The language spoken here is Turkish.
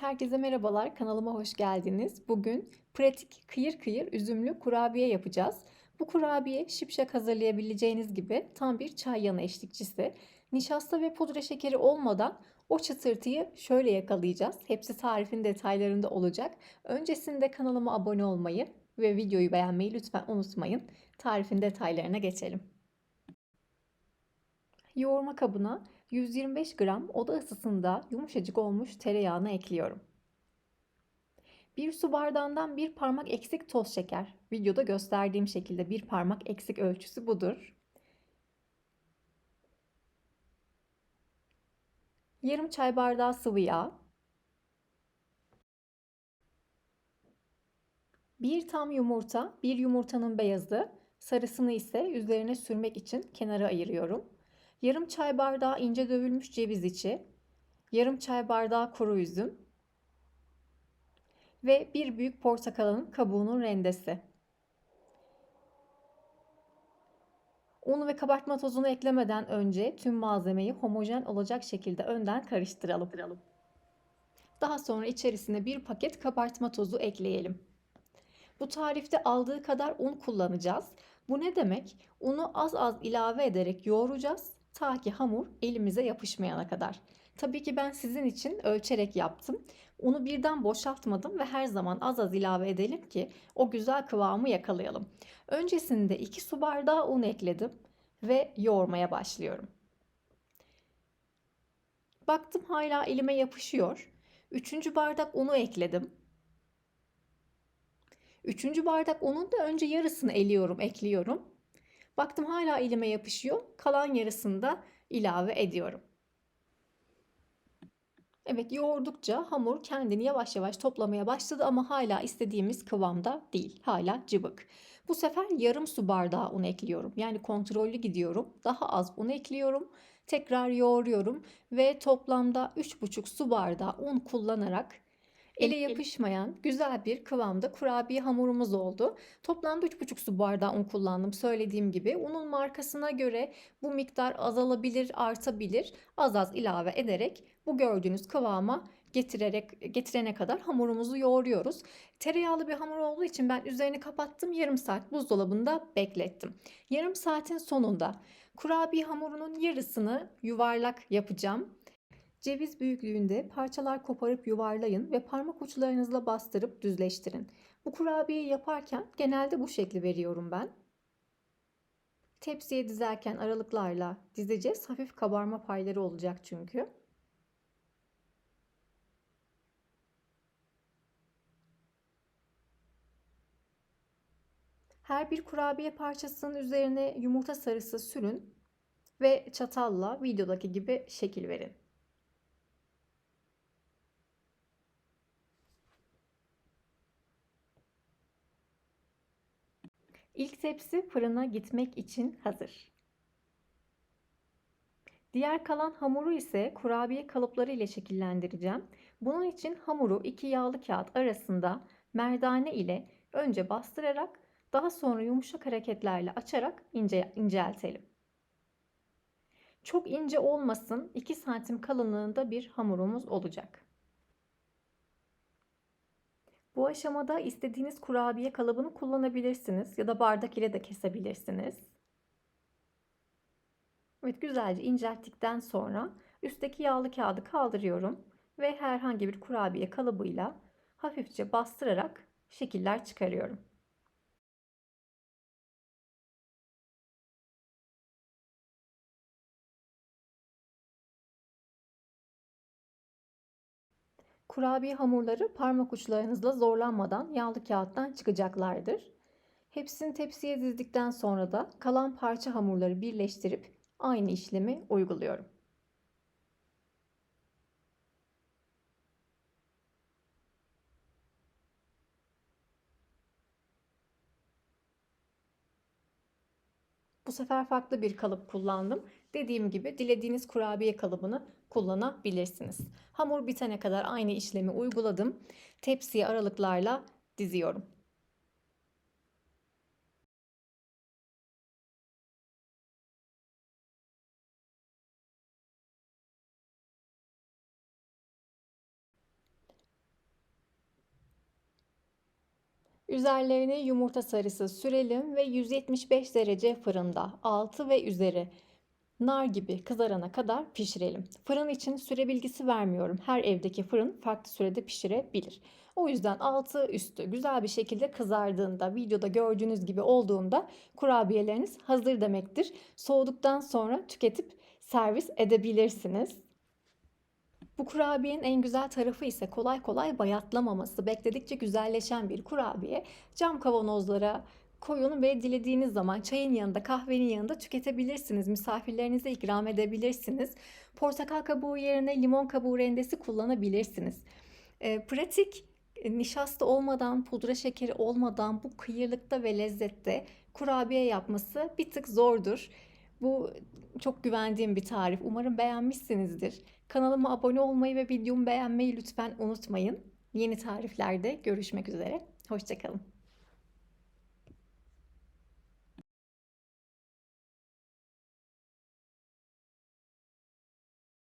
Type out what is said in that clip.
Herkese merhabalar, kanalıma hoş geldiniz. Bugün pratik kıyır kıyır üzümlü kurabiye yapacağız. Bu kurabiye şipşak hazırlayabileceğiniz gibi tam bir çay yanı eşlikçisi. Nişasta ve pudra şekeri olmadan o çıtırtıyı şöyle yakalayacağız. Hepsi tarifin detaylarında olacak. Öncesinde kanalıma abone olmayı ve videoyu beğenmeyi lütfen unutmayın. Tarifin detaylarına geçelim. Yoğurma kabına 125 gram oda ısısında yumuşacık olmuş tereyağını ekliyorum. Bir su bardağından bir parmak eksik toz şeker. Videoda gösterdiğim şekilde bir parmak eksik ölçüsü budur. Yarım çay bardağı sıvı yağ. Bir tam yumurta, bir yumurtanın beyazı, sarısını ise üzerine sürmek için kenara ayırıyorum. Yarım çay bardağı ince dövülmüş ceviz içi, yarım çay bardağı kuru üzüm ve bir büyük portakalın kabuğunun rendesi. Un ve kabartma tozunu eklemeden önce tüm malzemeyi homojen olacak şekilde önden karıştıralım. Daha sonra içerisine bir paket kabartma tozu ekleyelim. Bu tarifte aldığı kadar un kullanacağız. Bu ne demek? Unu az az ilave ederek yoğuracağız ta ki hamur elimize yapışmayana kadar. Tabii ki ben sizin için ölçerek yaptım. Unu birden boşaltmadım ve her zaman az az ilave edelim ki o güzel kıvamı yakalayalım. Öncesinde 2 su bardağı un ekledim ve yoğurmaya başlıyorum. Baktım hala elime yapışıyor. Üçüncü bardak unu ekledim. Üçüncü bardak unun da önce yarısını eliyorum, ekliyorum. Baktım hala elime yapışıyor. Kalan yarısını da ilave ediyorum. Evet yoğurdukça hamur kendini yavaş yavaş toplamaya başladı ama hala istediğimiz kıvamda değil. Hala cıvık. Bu sefer yarım su bardağı un ekliyorum. Yani kontrollü gidiyorum. Daha az un ekliyorum. Tekrar yoğuruyorum ve toplamda 3,5 su bardağı un kullanarak ele yapışmayan güzel bir kıvamda kurabiye hamurumuz oldu. Toplamda 3,5 su bardağı un kullandım söylediğim gibi. Unun markasına göre bu miktar azalabilir, artabilir. Az az ilave ederek bu gördüğünüz kıvama getirerek getirene kadar hamurumuzu yoğuruyoruz. Tereyağlı bir hamur olduğu için ben üzerini kapattım. Yarım saat buzdolabında beklettim. Yarım saatin sonunda kurabiye hamurunun yarısını yuvarlak yapacağım. Ceviz büyüklüğünde parçalar koparıp yuvarlayın ve parmak uçlarınızla bastırıp düzleştirin. Bu kurabiyeyi yaparken genelde bu şekli veriyorum ben. Tepsiye dizerken aralıklarla dizeceğiz. Hafif kabarma payları olacak çünkü. Her bir kurabiye parçasının üzerine yumurta sarısı sürün ve çatalla videodaki gibi şekil verin. İlk tepsi fırına gitmek için hazır. Diğer kalan hamuru ise kurabiye kalıpları ile şekillendireceğim. Bunun için hamuru iki yağlı kağıt arasında merdane ile önce bastırarak daha sonra yumuşak hareketlerle açarak ince, inceltelim. Çok ince olmasın 2 santim kalınlığında bir hamurumuz olacak. Bu aşamada istediğiniz kurabiye kalıbını kullanabilirsiniz ya da bardak ile de kesebilirsiniz. Evet güzelce incelttikten sonra üstteki yağlı kağıdı kaldırıyorum ve herhangi bir kurabiye kalıbıyla hafifçe bastırarak şekiller çıkarıyorum. Kurabiye hamurları parmak uçlarınızla zorlanmadan yağlı kağıttan çıkacaklardır. Hepsini tepsiye dizdikten sonra da kalan parça hamurları birleştirip aynı işlemi uyguluyorum. Bu sefer farklı bir kalıp kullandım. Dediğim gibi dilediğiniz kurabiye kalıbını kullanabilirsiniz. Hamur bitene kadar aynı işlemi uyguladım. Tepsiye aralıklarla diziyorum. Üzerlerine yumurta sarısı sürelim ve 175 derece fırında 6 ve üzeri nar gibi kızarana kadar pişirelim. Fırın için süre bilgisi vermiyorum. Her evdeki fırın farklı sürede pişirebilir. O yüzden altı üstü güzel bir şekilde kızardığında, videoda gördüğünüz gibi olduğunda kurabiyeleriniz hazır demektir. Soğuduktan sonra tüketip servis edebilirsiniz. Bu kurabiyenin en güzel tarafı ise kolay kolay bayatlamaması. Bekledikçe güzelleşen bir kurabiye. Cam kavanozlara koyun ve dilediğiniz zaman çayın yanında, kahvenin yanında tüketebilirsiniz. Misafirlerinize ikram edebilirsiniz. Portakal kabuğu yerine limon kabuğu rendesi kullanabilirsiniz. E, pratik, nişasta olmadan, pudra şekeri olmadan bu kıyırlıkta ve lezzette kurabiye yapması bir tık zordur. Bu çok güvendiğim bir tarif. Umarım beğenmişsinizdir. Kanalıma abone olmayı ve videomu beğenmeyi lütfen unutmayın. Yeni tariflerde görüşmek üzere. Hoşçakalın.